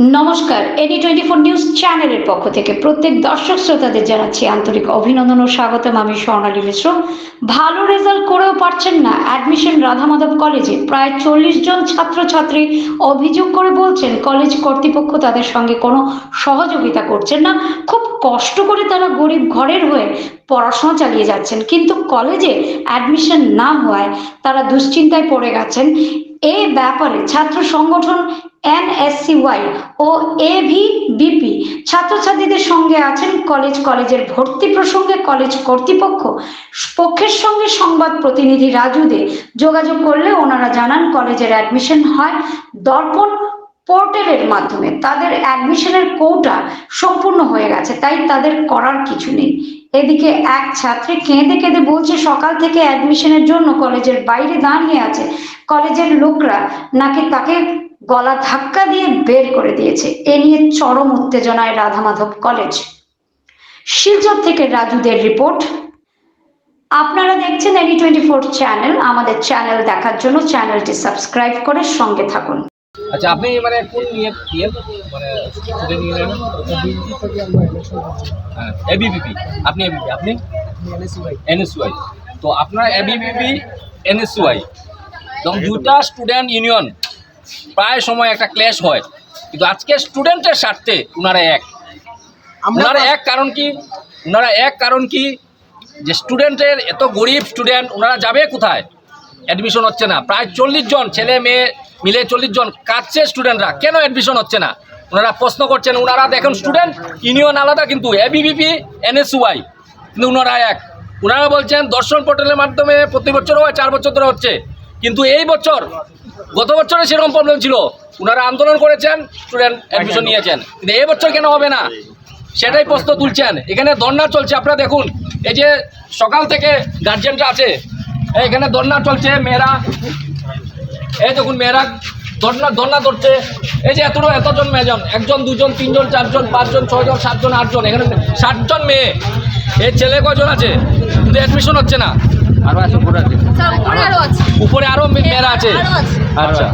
নমস্কার এডি twenty four news চ্যানেলের পক্ষ থেকে প্রত্যেক দর্শক শ্রোতাদের জানাচ্ছি আন্তরিক অভিনন্দন ও স্বাগতম। আমি স্বর্ণালী মিশ্র। ভালো রেজাল্ট করেও পারছেন না অ্যাডমিশন রাধামাধব কলেজে প্রায় চল্লিশ জন ছাত্রছাত্রী অভিযোগ করে বলছেন কলেজ কর্তৃপক্ষ তাদের সঙ্গে কোনো সহযোগিতা করছেন না। খুব কষ্ট করে তারা গরিব ঘরের হয়ে পড়াশোনা চালিয়ে যাচ্ছেন। কিন্তু কলেজে অ্যাডমিশন না হওয়ায় তারা দুশ্চিন্তায় পড়ে গেছেন। এই ব্যাপারে ছাত্র সংগঠন এনএসসিওয়াই ও এভিবিপি ছাত্রছাত্রীদের সঙ্গে আছেন কলেজ কলেজের ভর্তি প্রসঙ্গে কলেজ কর্তৃপক্ষ। পক্ষের সঙ্গে সংবাদ প্রতিনিধি রাজু দে যোগাযোগ করলে ওনারা জানান কলেজের অ্যাডমিশন হয় দর্পণ পোর্টালের মাধ্যমে। তাদের অ্যাডমিশনের কোটা সম্পূর্ণ হয়ে গেছে, তাই তাদের করার কিছু নেই। এদিকে এক ছাত্রী কেঁদে কেঁদে বলছে, সকাল থেকে অ্যাডমিশনের জন্য কলেজের বাইরে দাঁড়িয়ে আছে। কলেজের লোকরা নাকি তাকে গলা ধাক্কা দিয়ে বের করে দিয়েছে। এ নিয়ে চরম উত্তেজনায় রাধা মাধব কলেজ। শিলচর থেকে রাজুদের রিপোর্ট। আপনারা দেখছেন এডি টোয়েন্টি ফোর চ্যানেল আমাদের চ্যানেল দেখার জন্য চ্যানেলটি সাবস্ক্রাইব করে সঙ্গে থাকুন। আচ্ছা আপনি মানে কোন নিয়ে মানে স্টুডেন্ট ইউনিয়ন হ্যাঁ এবিপিপি আপনি ABBP, আপনি? এনএসইউআই তো আপনার এবিপিপি এনএসইউআই এবং দুটা স্টুডেন্ট ইউনিয়ন প্রায় সময় একটা ক্লেশ হয়। কিন্তু আজকে স্টুডেন্টের স্বার্থে ওনারা এক। ওনারা এক কারণ কি? ওনারা এক কারণ কি? যে স্টুডেন্টের এত গরিব স্টুডেন্ট ওনারা যাবে কোথায়? অ্যাডমিশন হচ্ছে না। প্রায় চল্লিশ জন ছেলে মেয়ে মিলে চল্লিশ জন কাটছে স্টুডেন্টরা কেন অ্যাডমিশন হচ্ছে না? ওনারা প্রশ্ন করছেন, ওনারা দেখেন স্টুডেন্ট ইউনিয়ন আলাদা কিন্তু এবিবিপি এনএসওয়াই কিন্তু ওনারা এক। ওনারা বলছেন, দর্শন পোর্টালের মাধ্যমে প্রতি বছর হয়, চার বছর ধরে হচ্ছে। কিন্তু এই বছর, গত বছরে সেরকম প্রবলেম ছিল। ওনারা আন্দোলন করেছেন স্টুডেন্ট অ্যাডমিশন নিয়েছেন। কিন্তু এই বছর কেন হবে না? সেটাই প্রশ্ন তুলছেন। এখানে ধর্না চলছে, আপনারা দেখুন। এই যে সকাল থেকে গার্জেনরা আছে এখানে দর্না চলছে মেয়েরা। এই দেখুন মেয়েরা দর্না দর্না ধরছে। এই যে এতটা এতজন মেয়েজন একজন দুজন তিনজন চারজন পাঁচজন ছয়জন সাতজন আটজন এখানে ষাটজন মেয়ে। এই ছেলে কজন আছে? কিন্তু অ্যাডমিশন হচ্ছে না। আরও আছে উপরে আছে। উপরে আরও আছে। মেয়েরা আছে। আছে। আচ্ছা।